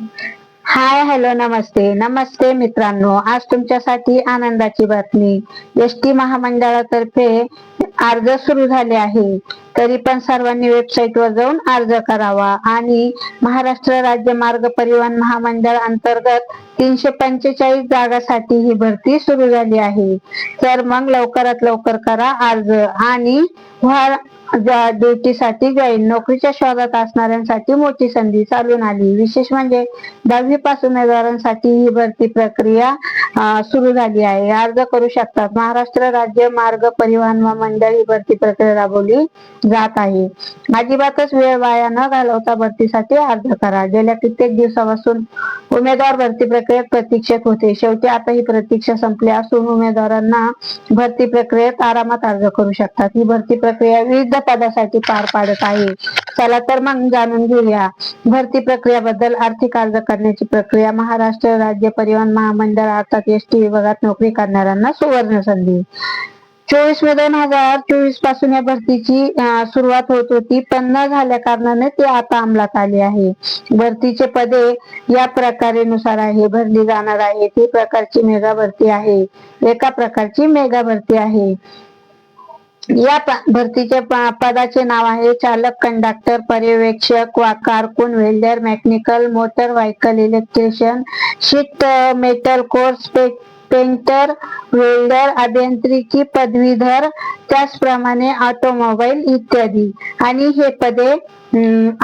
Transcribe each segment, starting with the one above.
Hi hello नमस्ते. नमस्ते मित्रांनो. आज तुमच्यासाठी आनंदाची बातमी. एस टी महामंडळातर्फे अर्ज सुरू झाले आहे. तरी पण सर्वांनी वेबसाईट वर जाऊन अर्ज करावा. आणि महाराष्ट्र राज्य मार्ग परिवहन महामंडळ अंतर्गत तीनशे पंचेचाळीस जागासाठी ही भरती सुरू झाली आहे. तर मग लवकरात लवकर करा अर्ज. आणि व्हा ड्युटीसाठी जाईल नोकरीच्या शोधात असणाऱ्यांसाठी मोठी संधी चालून आली. विशेष म्हणजे दहावी पास उमेदवारांसाठी ही भरती प्रक्रिया सुरू झाली आहे. अर्ज करू शकतात. महाराष्ट्र राज्य मार्ग परिवहन मंडळ ही भरती प्रक्रिया राबवली जात आहे. अजिबातच वेळ वाया न घालवता भरतीसाठी अर्ज करा. गेल्या कित्येक दिवसापासून उमेदवार भरती प्रक्रियेत प्रतीक्षेत होते. शेवटी आता ही प्रतीक्षा संपली असून उमेदवारांना भरती प्रक्रियेत आरामात अर्ज करू शकतात. ही भरती प्रक्रिया विविध पदासाठी पार पाडत आहे. चला तर मग जाणून घेऊया. भरती प्रक्रियाबद्दल आर्थिक अर्ज करण्याची प्रक्रिया. महाराष्ट्र राज्य परिवहन महामंडळ अर्थात एस टी विभागात नोकरी करणाऱ्यांना सुवर्ण संधी. चोवीस मे दोन हजार चोवीसपासून या भरतीची सुरुवात होत होती. पण न झाल्या कारणाने ते आता अंमलात आले आहे. भरतीचे पदे या प्रकारे नुसार आहे. भरली जाणार आहे. ती प्रकारची मेगा भरती आहे. एका प्रकारची मेगा भरती आहे. या भरतीचे पदाचे नाव आहे चालक कंडक्टर पर्यवेक्षक वा कारकून welder mechanical motor vehicle electrician sheet metal course painter welder अभियांत्रिकी पदवीधर त्याचप्रमाणे ऑटोमोबाईल इत्यादी. आणि हे पदे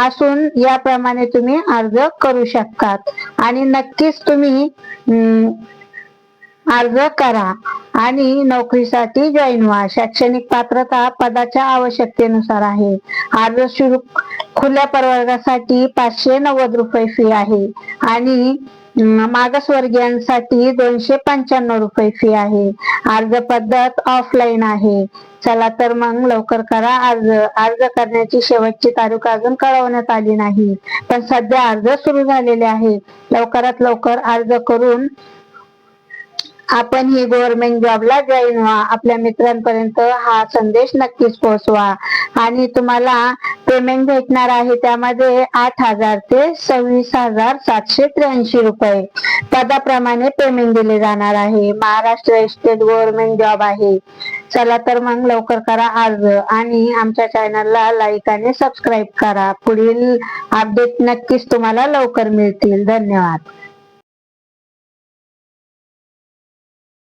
असून याप्रमाणे तुम्ही अर्ज करू शकतात. आणि नक्कीच तुम्ही अर्ज करा. आणि नोकरीसाठी जॉईन व्हा. शैक्षणिक पात्रता पदाच्या आवश्यकतेनुसार आहे. अर्ज सुरू खुल्या प्रवर्गासाठी पाचशे नव्वद रुपये फी आहे. आणि मागासवर्गीयांसाठी दोनशे पंच्याण्णव रुपये फी आहे. अर्ज पद्धत ऑफलाईन आहे. चला तर मग लवकर करा. अर्ज अर्ज करण्याची शेवटची तारीख अजून कळवण्यात आली नाही. पण सध्या अर्ज सुरू झालेले आहे लवकरात लवकर अर्ज करून आपण ही गव्हर्नमेंट जॉबला जॉईन व्हा. आपल्या मित्रांपर्यंत हा संदेश नक्कीच पोहोचवा. आणि तुम्हाला पेमेंट भेटणार आहे त्यामध्ये आठ हजार ते सव्वीस हजार सातशे त्र्याऐंशी रुपये पदाप्रमाणे पेमेंट दिले जाणार आहे. महाराष्ट्र स्टेट गव्हर्नमेंट जॉब आहे. चला तर मग लवकर करा अर्ज आणि आमच्या चॅनलला लाईक आणि सबस्क्राईब करा. पुढील अपडेट नक्कीच तुम्हाला लवकर मिळतील. धन्यवाद.